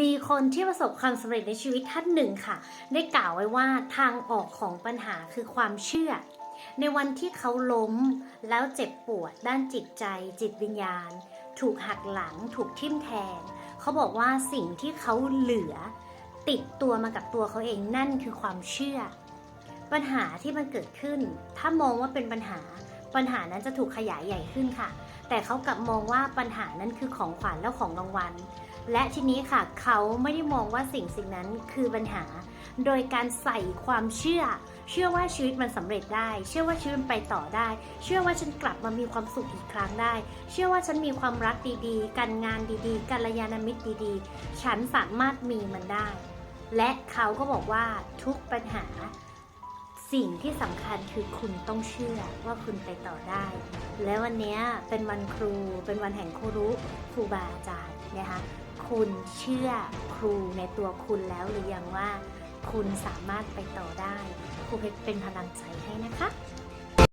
มีคนที่ประสบความสำเร็จในชีวิตท่านหนึ่งค่ะ ได้กล่าวไว้ว่าทางออกของปัญหาคือความเชื่อ ในวันที่เขาล้มแล้วเจ็บปวดด้านจิตใจ จิตวิญญาณ ถูกหักหลัง ถูกทิ่มแทง เขาบอกว่าสิ่งที่เขาเหลือ ติดตัวมากับตัวเขาเองนั่นคือความเชื่อ ปัญหาที่มันเกิดขึ้น ถ้ามองว่าเป็นปัญหา ปัญหานั้นจะถูกขยายใหญ่ขึ้นค่ะ แต่เขากลับมองว่าปัญหานั้นคือของขวัญและของรางวัล และทีนี้ค่ะเขาไม่ได้มองว่าสิ่งสิ่งนั้นคือปัญหา โดยการใส่ความเชื่อ เชื่อว่าชีวิตมันสำเร็จได้ เชื่อว่าชีวิตมันไปต่อได้ เชื่อว่าฉันกลับมามีความสุขอีกครั้งได้ เชื่อว่าฉันมีความรักดีๆ การงานดีๆกัลยาณมิตรดีๆ ฉันสามารถมีมันได้ และเขาก็บอกว่าทุกปัญหาสิ่งที่สำคัญคือคุณต้องเชื่อว่าคุณไปต่อได้ และวันนี้เป็นวันครู เป็นวันแห่งครูรู้ครูบาอาจารย์นะคะ คุณเชื่อครูในตัวคุณแล้วหรือยังว่า คุณสามารถไปต่อได้ ครูเพชรเป็นพลังใจให้นะคะ